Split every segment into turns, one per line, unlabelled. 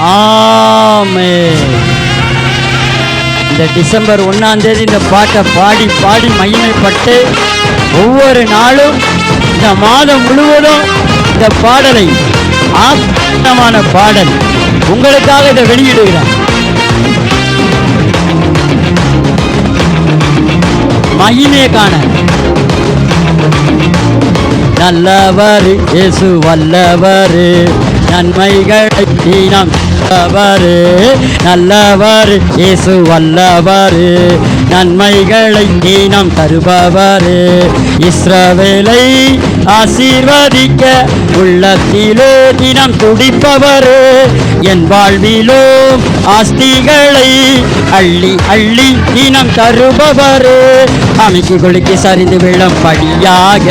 ஆமே இந்த டிசம்பர் ஒன்றாம் தேதி இந்த பாட்டை பாடி பாடி மகிமைப்பட்டு ஒவ்வொரு நாளும் இந்த மாதம் முழுவதும் இந்த பாடலை ஆத்தமான பாடல் உங்களுக்காக இதை வெளியிடுகிறேன். மகிமையை காண. நல்லவர் இயேசு வல்லவர் நன்மைகளை தீனம். நல்லவர் நல்லவர் இயேசு வல்லவர். நன்மைகளை தீனம் தருபவர். இஸ்ரவேலை ஆசீர்வதிக்க உள்ளத்திலே தினம் துடிப்பவர் என் வாழ்விலோ ஆஸ்திகளை அள்ளி அள்ளி இனம் தருபவரே. அமைக்கு குலுக்கி சரிந்து விழும் படியாக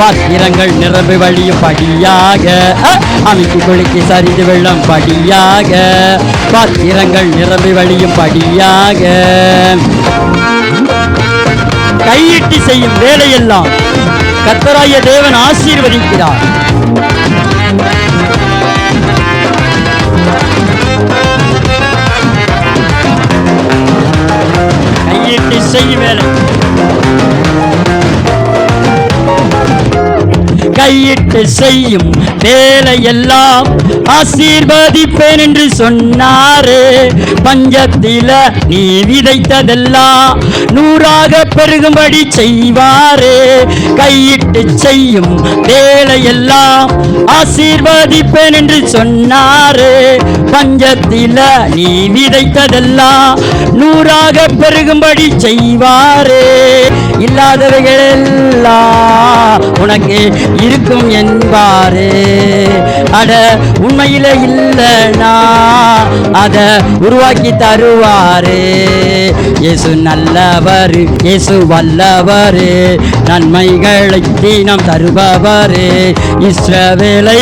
பாத்திரங்கள் நிரம்பி வழியும் படியாக அமைக்கு குலுக்கி சரிந்து விழும் படியாக பாத்திரங்கள் நிரம்பி வழியும் படியாக கையிட்டு செய்யும் வேலையெல்லாம் கத்தராய தேவன் ஆசீர்வதிக்கிறார். செய்யும் வேலை கையிட்டு செய்யும் வேலையெல்லாம் ஆசீர்வதிப்பேன் என்று சொன்னாரே. பஞ்சத்தில நீ விதைத்ததெல்லாம் நூறாக பெருகும்படி செய்வாரே. கையிட்டு செய்யும் வேலையெல்லாம் ஆசீர்வதிப்பேன் என்று சொன்னாரே. பஞ்சத்தில நீ விதைத்ததெல்லாம் நூறாக பெருகும்படி செய்வாரே. இல்லாதவைகள் எல்லாம் உனக்கு இருக்கும் என்பாரே. அட உண்மையில இல்லைனா அத உருவாக்கி தருவாரு. இயேசு நல்லவர் இயேசு வல்லவர். நன்மைகளை தீனம் தருபவர். இஸ்ரவேலை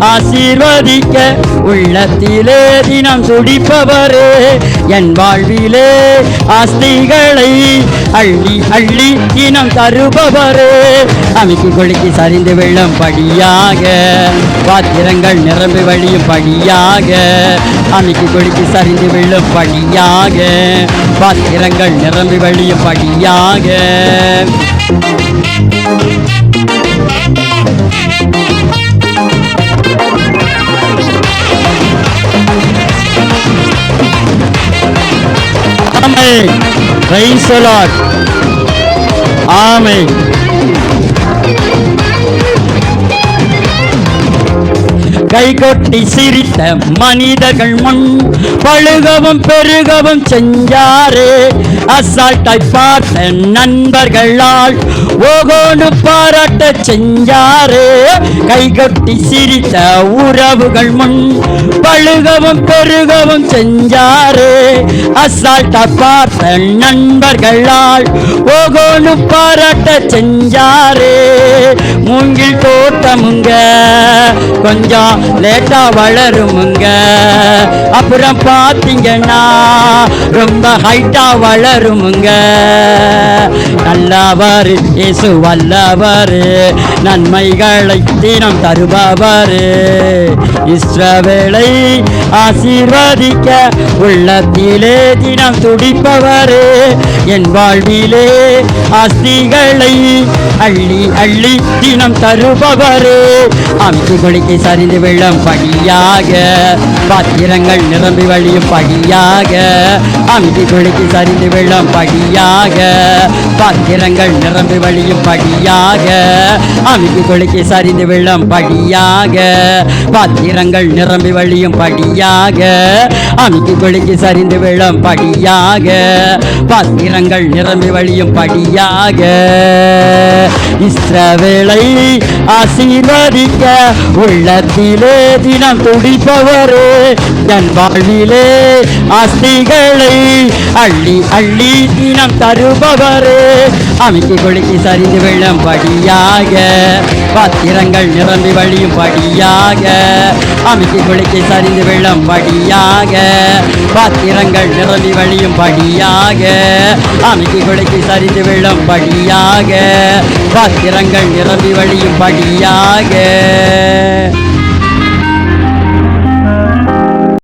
ஆசீர்வதிக்க உள்ளத்திலே தினம் துடிப்பவரே. என் வாழ்விலே ஆஸ்திகளை அள்ளி அள்ளி தினம் தருபவரே. அமைக்கு கொழுக்கி சரிந்து விழும் படியாக. பாத்திரங்கள் நிரம்பி வழியும் படியாக. அமைக்கு கொழுக்கி சரிந்து விழும் படியாக. பாத்திரங்கள் நிரம்பி வழியும் படியாக. ஆமை. ஆமை. கை கொட்டி சிரித்த மனிதர்கள் முன் பழுகவும் பெருகவும் செஞ்சாரே. அசால்ட்டை பார்த்த நண்பர்களால் ஓகோனு பாராட்ட செஞ்சாரே. கை கொட்டி சிரித்த உறவுகள் முன் பழுகவும் பெருகவும் செஞ்சாரே. அசால்ட்டை பார்த்த நண்பர்களால் ஓகோனு பாராட்ட செஞ்சாரே. மூங்கில் தோட்டமுங்க கொஞ்சம் லேட்டா வளருமுங்க. அப்புறம் பார்த்தீங்கன்னா ரொம்ப ஹைட்டா வளருமுங்க. நல்லவர் இயேசு வல்லவர். நன்மைகளை தினம் தருபவர். இஸ்ரவேலை ஆசீர்வதிக்க உள்ளத்திலே தினம் துடிப்பவர். என் வாழ்விலே ஆஸ்திகளை அள்ளி அள்ளி தினம் தருபவரே. அமைத்து சரிந்து வெள்ளம் படியாக பாத்திரங்கள் நிரம்பி வழியும் படியாக அமைத்து சரிந்து வெள்ளம் படியாக பாத்திரங்கள் நிரம்பி வழியும் படியாக அமைத்து சரிந்து வெள்ளம் படியாக பாத்திரங்கள் நிரம்பி வழியும் படியாக அமைத்து சரிந்து வெள்ளம் படியாக பாத்திரங்கள் நிரம்பி வழியும் படியாக இஸ்ரவேலை ஆசீர்வதிக்க உள்ளத்திலே தினம் துடிப்பவரே என் வாழ்விலே ஆஸ்திகளை அள்ளி அள்ளி தினம் தருபவரே. அமைக்கு கொழுக்கி சரிந்து விழும் படியாக. பாத்திரங்கள் நிரம்பி வழியும் படியாக. அமைக்கு கொழுக்கி சரிந்து விழும் படியாக. பாத்திரங்கள் நிரம்பி வழியும் படியாக. அமைக்கு கொழுக்கி சரிந்து விழும் படியாக. பாத்திரங்கள் நிரம்பி வழியும் படியாக.